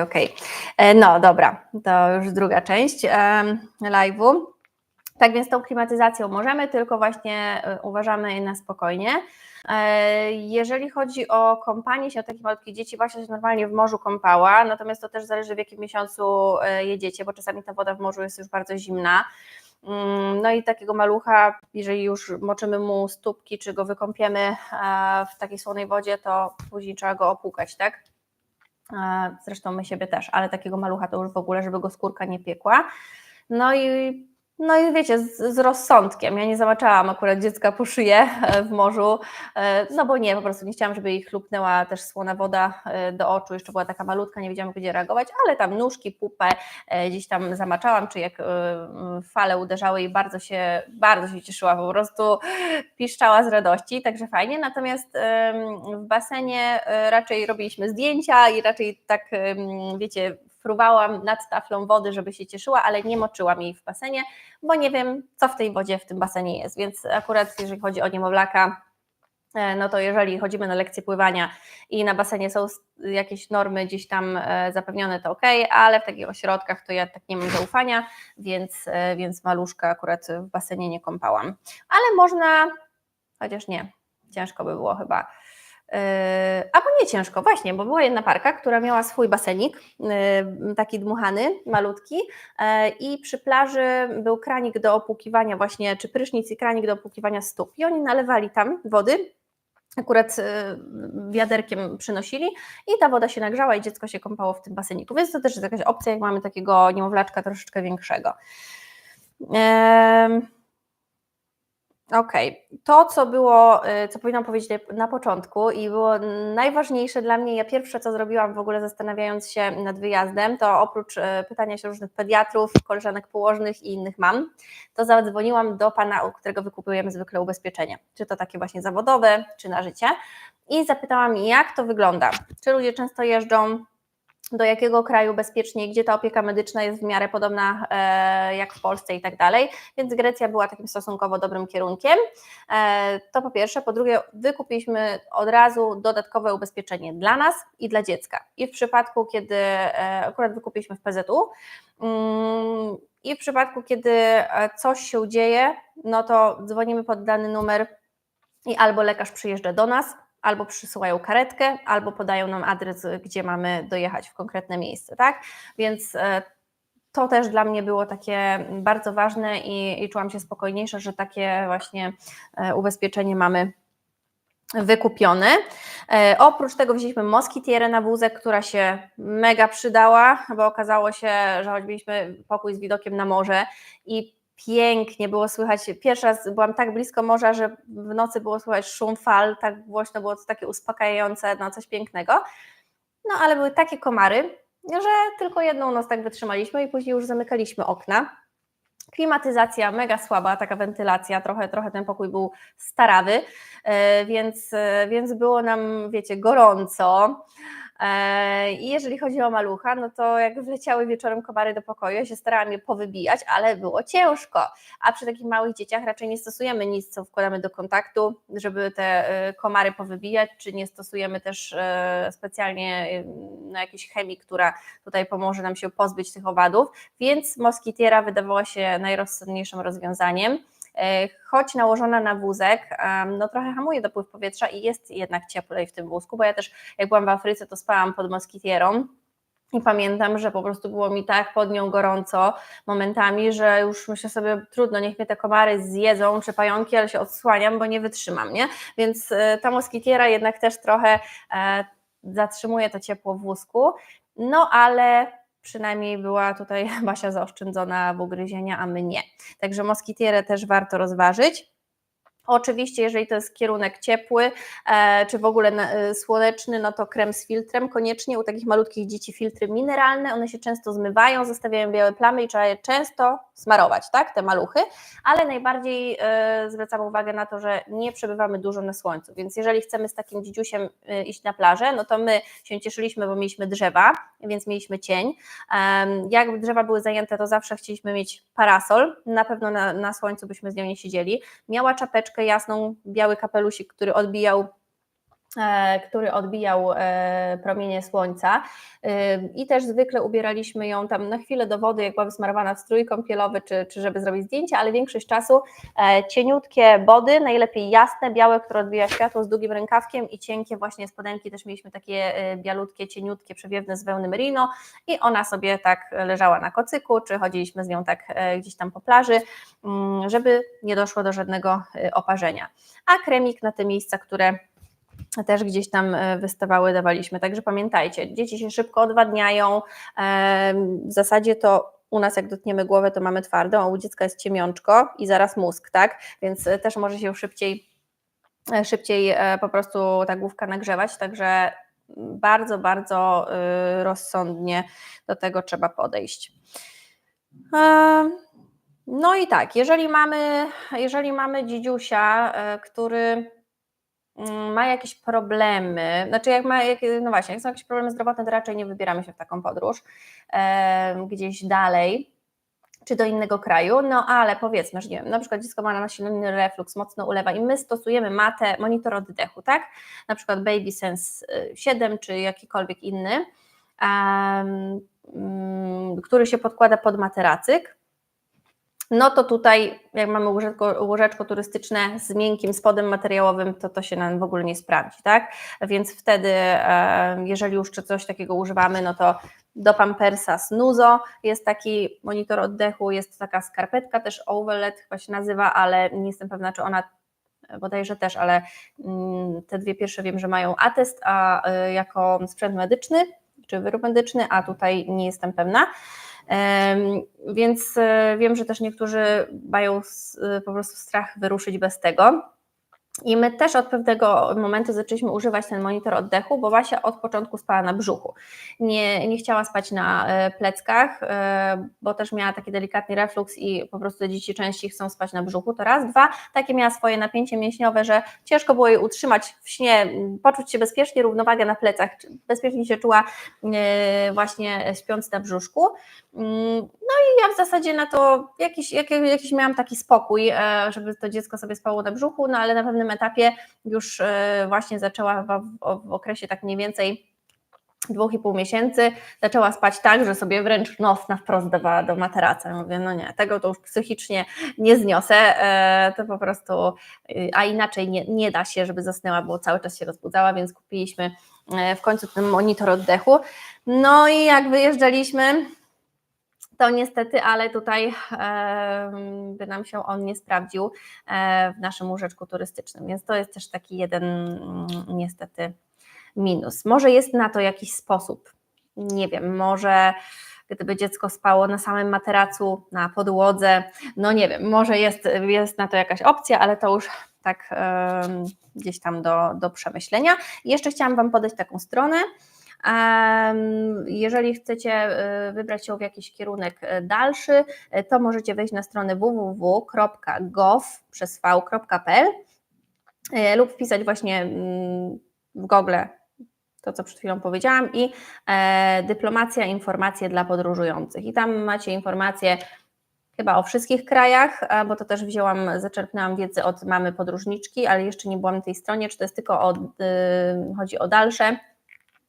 Okej. E, No dobra, to już druga część em, live'u. Tak więc tą klimatyzacją możemy, tylko właśnie e, uważamy na spokojnie. E, Jeżeli chodzi o kąpanie się o takie malutkie dzieci, Basia się normalnie w morzu kąpała, natomiast to też zależy w jakim miesiącu e, jedziecie, bo czasami ta woda w morzu jest już bardzo zimna. Mm, No i takiego malucha, jeżeli już moczymy mu stópki, czy go wykąpiemy e, w takiej słonej wodzie, to później trzeba go opłukać, tak? E, Zresztą my siebie też, ale takiego malucha to już w ogóle, żeby go skórka nie piekła. No i, no i wiecie, z, z rozsądkiem. Ja nie zamaczałam akurat dziecka po szyję e, w morzu, e, no bo nie, po prostu nie chciałam, żeby jej chlupnęła też słona woda e, do oczu. Jeszcze była taka malutka, nie wiedziałam, gdzie reagować, ale tam nóżki, pupę gdzieś tam zamaczałam, czy jak fale uderzały i bardzo się, bardzo się cieszyła, po prostu piszczała z radości, także fajnie. Natomiast w basenie raczej robiliśmy zdjęcia i raczej tak, wiecie, fruwałam nad taflą wody, żeby się cieszyła, ale nie moczyłam jej w basenie, bo nie wiem, co w tej wodzie w tym basenie jest. Więc akurat jeżeli chodzi o niemowlaka, e, no to jeżeli chodzimy na lekcje pływania i na basenie są jakieś normy gdzieś tam e, zapewnione, to ok, ale w takich ośrodkach to ja tak nie mam zaufania, więc, e, więc maluszka akurat w basenie nie kąpałam. Ale można, chociaż nie, ciężko by było chyba. Yy, Albo nie ciężko, właśnie, bo była jedna parka, która miała swój basenik, yy, taki dmuchany, malutki yy, i przy plaży był kranik do opłukiwania właśnie, czy prysznic i kranik do opłukiwania stóp i oni nalewali tam wody, akurat wiaderkiem przynosili i ta woda się nagrzała i dziecko się kąpało w tym baseniku, więc to też jest jakaś opcja, jak mamy takiego niemowlaczka troszeczkę większego. Em, Okej, to co było, y, co powinnam powiedzieć na początku i było najważniejsze dla mnie, ja pierwsze co zrobiłam w ogóle zastanawiając się nad wyjazdem, to oprócz y, pytania się różnych pediatrów, koleżanek położnych i innych mam, to zadzwoniłam do pana, u którego wykupujemy zwykle ubezpieczenie, czy to takie właśnie zawodowe, czy na życie. I zapytałam jak to wygląda, czy ludzie często jeżdżą, do jakiego kraju bezpieczniej, gdzie ta opieka medyczna jest w miarę podobna e, jak w Polsce i tak dalej. Więc Grecja była takim stosunkowo dobrym kierunkiem. E, to po pierwsze. Po drugie, wykupiliśmy od razu dodatkowe ubezpieczenie dla nas i dla dziecka. I w przypadku, kiedy e, akurat wykupiliśmy w PZU, mm, i w przypadku, kiedy e, coś się dzieje, no to dzwonimy pod dany numer i albo lekarz przyjeżdża do nas, albo przysyłają karetkę, albo podają nam adres, gdzie mamy dojechać w konkretne miejsce, tak? Więc e, to też dla mnie było takie bardzo ważne i, i czułam się spokojniejsza, że takie właśnie e, ubezpieczenie mamy wykupione. E, oprócz tego wzięliśmy moskitierę na wózek, która się mega przydała, bo okazało się, że choć mieliśmy pokój z widokiem na morze i pięknie było słychać, pierwszy raz byłam tak blisko morza, że w nocy było słychać szum fal, tak głośno było to takie uspokajające, no coś pięknego. No ale były takie komary, że tylko jedną noc tak wytrzymaliśmy i później już zamykaliśmy okna. Klimatyzacja mega słaba, taka wentylacja, trochę, trochę ten pokój był starawy, e, więc, e, więc było nam, wiecie, gorąco. E, I jeżeli chodzi o malucha, no to jak wleciały wieczorem komary do pokoju, ja się starałam je powybijać, ale było ciężko. A przy takich małych dzieciach raczej nie stosujemy nic, co wkładamy do kontaktu, żeby te e, komary powybijać, czy nie stosujemy też e, specjalnie no, jakiejś chemii, która tutaj pomoże nam się pozbyć tych owadów, więc moskitiera wydawała się najrozsądniejszym rozwiązaniem. E, Choć nałożona na wózek, no trochę hamuje dopływ powietrza i jest jednak cieplej w tym wózku, bo ja też jak byłam w Afryce, to spałam pod moskitierą. I pamiętam, że po prostu było mi tak pod nią gorąco momentami, że już myślę sobie, trudno, niech mnie te komary zjedzą czy pająki, ale się odsłaniam, bo nie wytrzymam, nie? Więc e, ta moskitiera jednak też trochę e, zatrzymuje to ciepło w wózku, no ale przynajmniej była tutaj Basia zaoszczędzona w ugryzienia, a my nie. Także moskitierę też warto rozważyć. Oczywiście, jeżeli to jest kierunek ciepły, e, czy w ogóle e, słoneczny, no to krem z filtrem koniecznie. U takich malutkich dzieci filtry mineralne, one się często zmywają, zostawiają białe plamy i trzeba je często smarować, tak, te maluchy, ale najbardziej e, zwracam uwagę na to, że nie przebywamy dużo na słońcu, więc jeżeli chcemy z takim dzidziusiem iść na plażę, no to my się cieszyliśmy, bo mieliśmy drzewa, więc mieliśmy cień. Jak drzewa były zajęte, to zawsze chcieliśmy mieć parasol, na pewno na, na słońcu byśmy z nią nie siedzieli. Miała czapeczkę jasną, biały kapelusik, który odbijał który odbijał e, promienie słońca e, i też zwykle ubieraliśmy ją tam na chwilę do wody, jak była wysmarowana w strój kąpielowy, czy, czy żeby zrobić zdjęcie, ale większość czasu cieniutkie body, najlepiej jasne, białe, które odbija światło z długim rękawkiem i cienkie właśnie spodenki, też mieliśmy takie bialutkie, cieniutkie, przewiewne z wełny merino i ona sobie tak leżała na kocyku, czy chodziliśmy z nią tak gdzieś tam po plaży, mm, żeby nie doszło do żadnego oparzenia. A kremik na te miejsca, które też gdzieś tam e, wystawały, dawaliśmy. Także pamiętajcie, dzieci się szybko odwadniają. W zasadzie to u nas jak dotkniemy głowę, to mamy twardą, a u dziecka jest ciemiączko i zaraz mózg, tak? Więc e, też może się szybciej, e, szybciej po prostu ta główka nagrzewać, także bardzo, bardzo rozsądnie do tego trzeba podejść. No i tak, jeżeli mamy, jeżeli mamy dzidziusia, który ma jakieś problemy, znaczy jak ma, jak, no właśnie, jak są jakieś problemy zdrowotne, to raczej nie wybieramy się w taką podróż e, gdzieś dalej, czy do innego kraju, no ale powiedzmy, że nie wiem, na przykład dziecko ma nasilony reflux, mocno ulewa i my stosujemy matę, monitor oddechu, tak, na przykład Baby Sense 7 czy jakikolwiek inny, um, który się podkłada pod materacyk, no to tutaj jak mamy łóżeczko, łóżeczko turystyczne z miękkim spodem materiałowym, to to się nam w ogóle nie sprawdzi, tak? Więc wtedy, jeżeli już coś takiego używamy, no to do Pampersa Snuzo jest taki monitor oddechu, jest taka skarpetka też Overlet chyba się nazywa, ale nie jestem pewna, czy ona bodajże też, ale mm, te dwie pierwsze wiem, że mają atest, a y, jako sprzęt medyczny czy wyrób medyczny, a tutaj nie jestem pewna. Więc e, wiem, że też niektórzy mają e, po prostu strach wyruszyć bez tego. I my też od pewnego momentu zaczęliśmy używać ten monitor oddechu, bo Wasia od początku spała na brzuchu. Nie, nie chciała spać na e, pleckach, bo też miała taki delikatny refluks i po prostu dzieci częściej chcą spać na brzuchu. To raz. Dwa, takie miała swoje napięcie mięśniowe, że ciężko było jej utrzymać w śnie, poczuć się bezpiecznie, równowagę na plecach, bezpiecznie się czuła właśnie śpiąc na brzuszku. Mm, no i ja w zasadzie na to jakiś, jakiś miałam taki spokój, żeby to dziecko sobie spało na brzuchu, no ale na pewnym etapie już e, właśnie zaczęła w, w okresie tak mniej więcej dwóch i pół miesięcy zaczęła spać tak, że sobie wręcz nos na wprost dawała do materaca. Mówię, no nie, tego to już psychicznie nie zniosę, e, to po prostu, e, a inaczej nie, nie da się, żeby zasnęła, bo cały czas się rozbudzała, więc kupiliśmy w końcu ten monitor oddechu. No i jak wyjeżdżaliśmy, to niestety, ale tutaj by nam się on nie sprawdził e, w naszym łóżeczku turystycznym, więc to jest też taki jeden mm, niestety minus. Może jest na to jakiś sposób, nie wiem, może gdyby dziecko spało na samym materacu, na podłodze, no nie wiem, może jest, jest na to jakaś opcja, ale to już tak gdzieś tam do, do przemyślenia. I jeszcze chciałam Wam podać taką stronę, jeżeli chcecie y, wybrać się w jakiś kierunek y, dalszy, y, to możecie wejść na stronę www.gov.pl lub wpisać właśnie mm, w Google to, co przed chwilą powiedziałam, i e, dyplomacja, informacje dla podróżujących. I tam macie informacje chyba o wszystkich krajach, bo to też wzięłam, zaczerpnęłam wiedzę od mamy podróżniczki, ale jeszcze nie byłam na tej stronie, czy to jest tylko o, chodzi o dalsze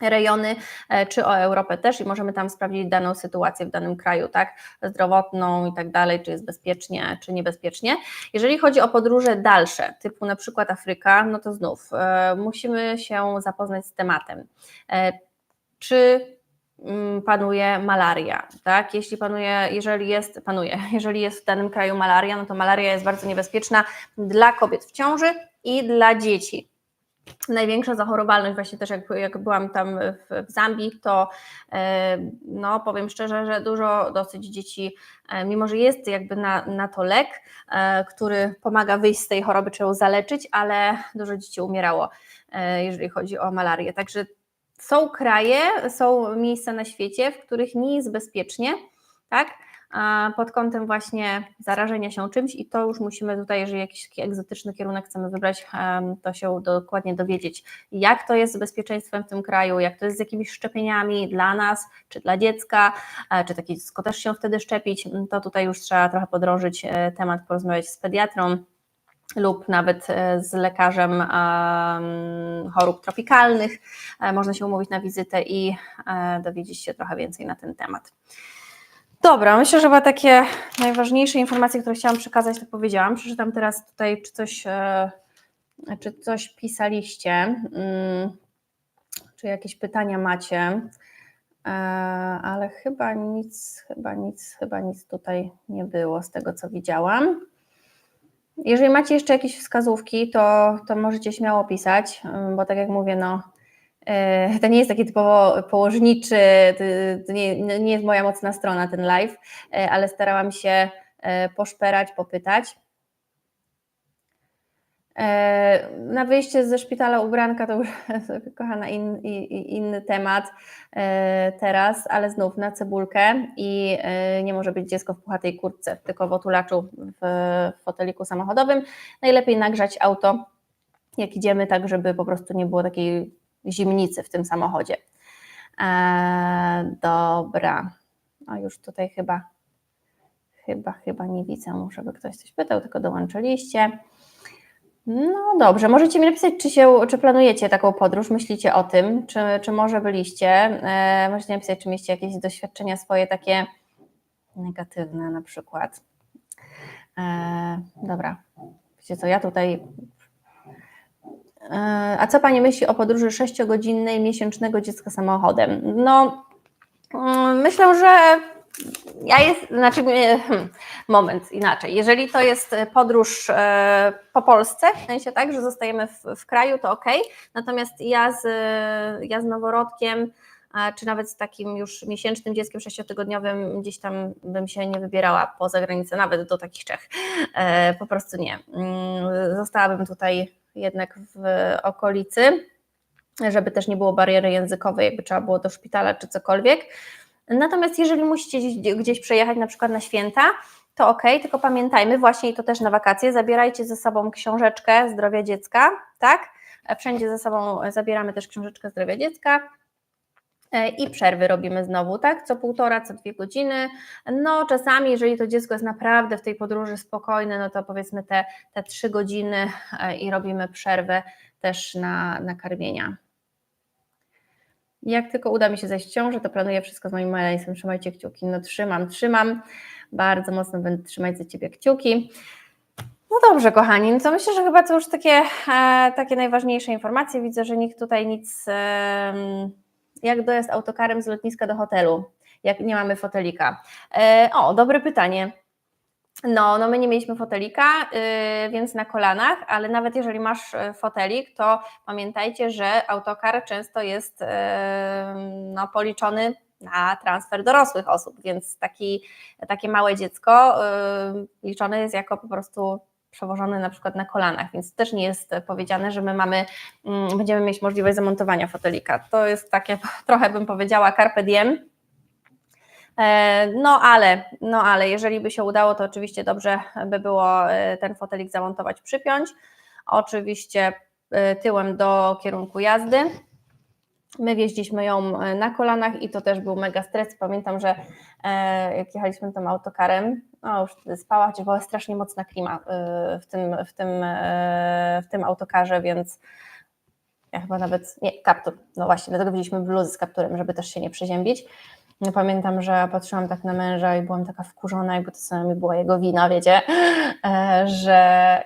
rejony, e, czy o Europę też i możemy tam sprawdzić daną sytuację w danym kraju, tak, zdrowotną i tak dalej, czy jest bezpiecznie, czy niebezpiecznie. Jeżeli chodzi o podróże dalsze, typu na przykład Afryka, no to znów e, musimy się zapoznać z tematem. E, czy mm, panuje malaria, tak? Jeśli panuje, jeżeli jest, panuje, jeżeli jest w danym kraju malaria, no to malaria jest bardzo niebezpieczna dla kobiet w ciąży i dla dzieci największa zachorowalność, właśnie też jak, jak byłam tam w, w Zambii, to e, no powiem szczerze, że dużo dosyć dzieci, e, mimo że jest jakby na, na to lek, e, który pomaga wyjść z tej choroby, czy ją zaleczyć, ale dużo dzieci umierało, jeżeli chodzi o malarię. Także są kraje, są miejsca na świecie, w których nie jest bezpiecznie, tak? Pod kątem właśnie zarażenia się czymś i to już musimy tutaj, jeżeli jakiś taki egzotyczny kierunek chcemy wybrać, to się dokładnie dowiedzieć, jak to jest z bezpieczeństwem w tym kraju, jak to jest z jakimiś szczepieniami dla nas, czy dla dziecka, e, czy takie dziecko też się wtedy szczepić, to tutaj już trzeba trochę podrążyć e, temat, porozmawiać z pediatrą, lub nawet e, z lekarzem em, chorób tropikalnych. Można się umówić na wizytę i dowiedzieć się trochę więcej na ten temat. Dobra, myślę, że chyba takie najważniejsze informacje, które chciałam przekazać, to powiedziałam. Przeczytam teraz tutaj, czy coś, e, czy coś pisaliście, mm, czy jakieś pytania macie, E, ale chyba nic, chyba nic, chyba nic tutaj nie było z tego, co widziałam. Jeżeli macie jeszcze jakieś wskazówki, to, to możecie śmiało pisać, bo tak jak mówię, no, to nie jest taki typowo położniczy, to, nie, nie jest moja mocna strona ten live, e, ale starałam się e, poszperać, popytać. E, Na wyjście ze szpitala ubranka to już, kochana, in, i- i- inny temat e, teraz, ale znów na cebulkę i e, nie może być dziecko w puchatej kurtce, tylko w otulaczu w foteliku samochodowym. Najlepiej nagrzać auto, jak idziemy, tak żeby po prostu nie było takiej zimnicy w tym samochodzie. E, Dobra, a już tutaj chyba, chyba, chyba nie widzę, żeby ktoś coś pytał, tylko dołączyliście. No dobrze, możecie mi napisać, czy, się, czy planujecie taką podróż, myślicie o tym, czy, czy może byliście. E, możecie napisać, czy mieliście jakieś doświadczenia swoje takie negatywne na przykład. E, dobra, wiecie co, ja tutaj... E, a co Pani myśli o podróży sześciogodzinnej miesięcznego dziecka samochodem? No, mm, myślę, że ja jest, znaczy, e, hmm, moment, inaczej. Jeżeli to jest podróż e, po Polsce, w sensie tak, że zostajemy w, w kraju, to ok. Natomiast ja z, ja z noworodkiem, czy nawet z takim już miesięcznym dzieckiem sześciotygodniowym, gdzieś tam bym się nie wybierała poza granicę, nawet do takich Czech. Po prostu nie. Mm, Zostałabym tutaj jednak w okolicy, żeby też nie było bariery językowej, jakby trzeba było do szpitala czy cokolwiek. Natomiast jeżeli musicie gdzieś, przejechać na przykład na święta, to ok, tylko pamiętajmy właśnie i to też na wakacje, zabierajcie ze sobą książeczkę zdrowia dziecka, tak? Wszędzie ze sobą zabieramy też książeczkę zdrowia dziecka. E, I przerwy robimy znowu, tak? Co półtora, co dwie godziny. No, czasami, jeżeli to dziecko jest naprawdę w tej podróży spokojne, no to powiedzmy te, te trzy godziny e, i robimy przerwę też na, na karmienia. Jak tylko uda mi się zejść w ciążę, to planuję wszystko z moim maleństwem. Trzymajcie kciuki. No trzymam, trzymam. Bardzo mocno będę trzymać za Ciebie kciuki. No dobrze, kochani, no to myślę, że chyba to już takie, e, takie najważniejsze informacje. Widzę, że nikt tutaj nic. em, jak dojazd autokarem z lotniska do hotelu, jak nie mamy fotelika? E, o, dobre pytanie. No, no my nie mieliśmy fotelika, y, więc na kolanach, ale nawet jeżeli masz e, fotelik, to pamiętajcie, że autokar często jest e, no, policzony na transfer dorosłych osób, więc taki, takie małe dziecko y, liczone jest jako po prostu przewożony na przykład na kolanach, więc też nie jest powiedziane, że my mamy, mm, będziemy mieć możliwość zamontowania fotelika. To jest takie trochę bym powiedziała carpe diem, E, No ale, no ale jeżeli by się udało, to oczywiście dobrze by było e, ten fotelik zamontować, przypiąć. Oczywiście e, tyłem do kierunku jazdy. My wjeździliśmy ją e, na kolanach i to też był mega stres. Pamiętam, że e, jak jechaliśmy tym autokarem, no już wtedy spała, chociaż była strasznie mocna klima e, w tym, w tym, w tym autokarze, więc ja chyba nawet, nie, kaptur, no właśnie, dlatego wzięliśmy bluzy z kapturem, żeby też się nie przeziębić. Ja pamiętam, że patrzyłam tak na męża i byłam taka wkurzona, jakby to sami była jego wina, wiecie, że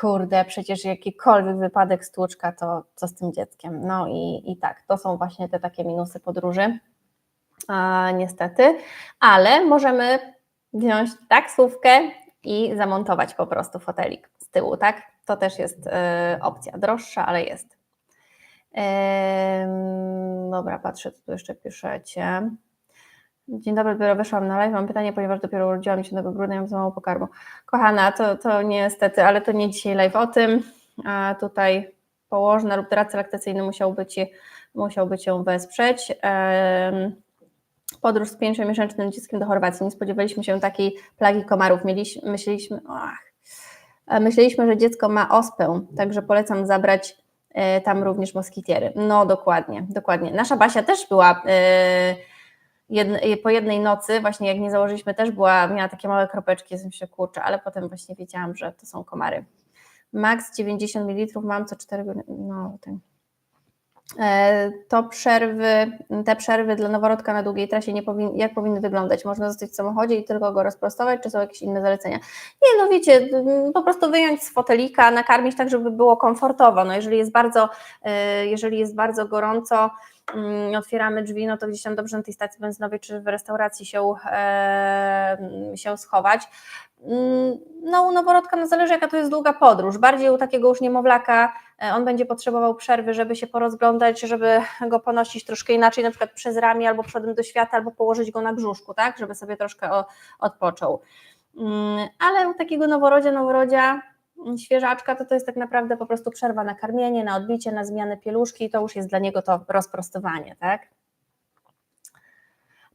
kurde, przecież jakikolwiek wypadek stłuczka, to co z tym dzieckiem? No i, i tak, to są właśnie te takie minusy podróży, a, niestety, ale możemy wziąć taksówkę i zamontować po prostu fotelik z tyłu, tak? To też jest e, opcja, droższa, ale jest. Em, Dobra, patrzę, co tu jeszcze piszecie. Dzień dobry, dopiero weszłam na live. Mam pytanie, ponieważ dopiero urodziłam 10 grudnia mam za mało pokarmu. Kochana, to, to niestety, ale to nie dzisiaj live o tym. A tutaj położna lub doradca laktacyjny musiałby, ci, musiałby Cię wesprzeć. Podróż z pięciomiesięcznym dzieckiem do Chorwacji. Nie spodziewaliśmy się takiej plagi komarów. Mieliśmy, myśleliśmy, ach, e, myśleliśmy, że dziecko ma ospę, także polecam zabrać e, tam również moskitiery. No dokładnie, dokładnie. Nasza Basia też była e, jedne, po jednej nocy, właśnie jak nie założyliśmy, też była, miała takie małe kropeczki, jestem się kurczę, ale potem właśnie wiedziałam, że to są komary. Max 90 ml mam co 4 godziny. No. E, To przerwy, te przerwy dla noworodka na długiej trasie nie powin, jak powinny wyglądać? Można zostać w samochodzie i tylko go rozprostować, czy są jakieś inne zalecenia? Nie, no wiecie, po prostu wyjąć z fotelika, nakarmić tak, żeby było komfortowo. No jeżeli jest bardzo, e, jeżeli jest bardzo gorąco, mm, otwieramy drzwi, no to gdzieś tam dobrze na tej stacji benzynowej czy w restauracji się, e, się schować. Mm, No u noworodka no zależy jaka to jest długa podróż, bardziej u takiego już niemowlaka e, on będzie potrzebował przerwy, żeby się porozglądać, żeby go ponosić troszkę inaczej, na przykład przez ramię albo przodem do świata, albo położyć go na brzuszku, tak, żeby sobie troszkę odpoczął. Mm, Ale u takiego noworodzia, noworodzia, mm, świeżaczka, to to jest tak naprawdę po prostu przerwa na karmienie, na odbicie, na zmianę pieluszki i to już jest dla niego to rozprostowanie, tak.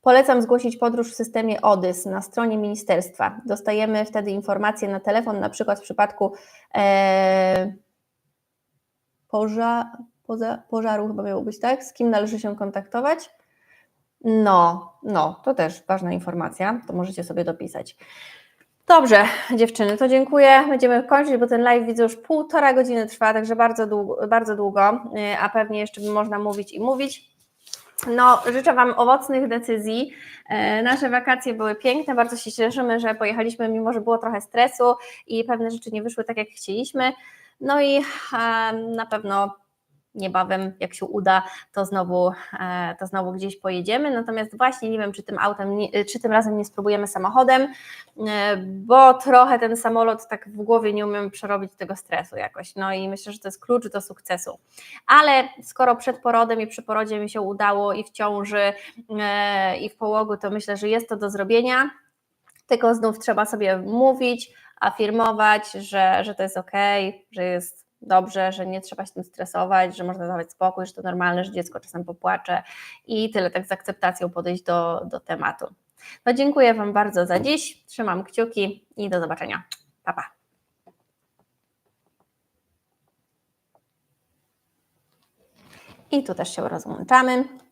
Polecam zgłosić podróż w systemie ODYS na stronie ministerstwa. Dostajemy wtedy informacje na telefon, na przykład w przypadku e, poża, poza, pożaru, chyba miało być, tak? Z kim należy się kontaktować? No, no, to też ważna informacja, to możecie sobie dopisać. Dobrze, dziewczyny, to dziękuję. Będziemy kończyć, bo ten live widzę już półtora godziny trwa, także bardzo długo, bardzo długo y, a pewnie jeszcze można mówić i mówić. No, życzę Wam owocnych decyzji. E, Nasze wakacje były piękne, bardzo się cieszymy, że pojechaliśmy, mimo że było trochę stresu i pewne rzeczy nie wyszły tak, jak chcieliśmy. No i e, na pewno niebawem, jak się uda, to znowu, e, to znowu gdzieś pojedziemy. Natomiast właśnie nie wiem, czy tym autem, czy tym razem nie spróbujemy samochodem, e, bo trochę ten samolot tak w głowie nie umiem przerobić tego stresu jakoś. No i myślę, że to jest klucz do sukcesu. Ale skoro przed porodem i przy porodzie mi się udało i w ciąży e, i w połogu, to myślę, że jest to do zrobienia. Tylko znów trzeba sobie mówić, afirmować, że, że to jest ok, że jest dobrze, że nie trzeba się tym stresować, że można dawać spokój, że to normalne, że dziecko czasem popłacze i tyle, tak z akceptacją podejść do, do tematu. No dziękuję Wam bardzo za dziś, trzymam kciuki i do zobaczenia. Pa, pa. I tu też się rozłączamy.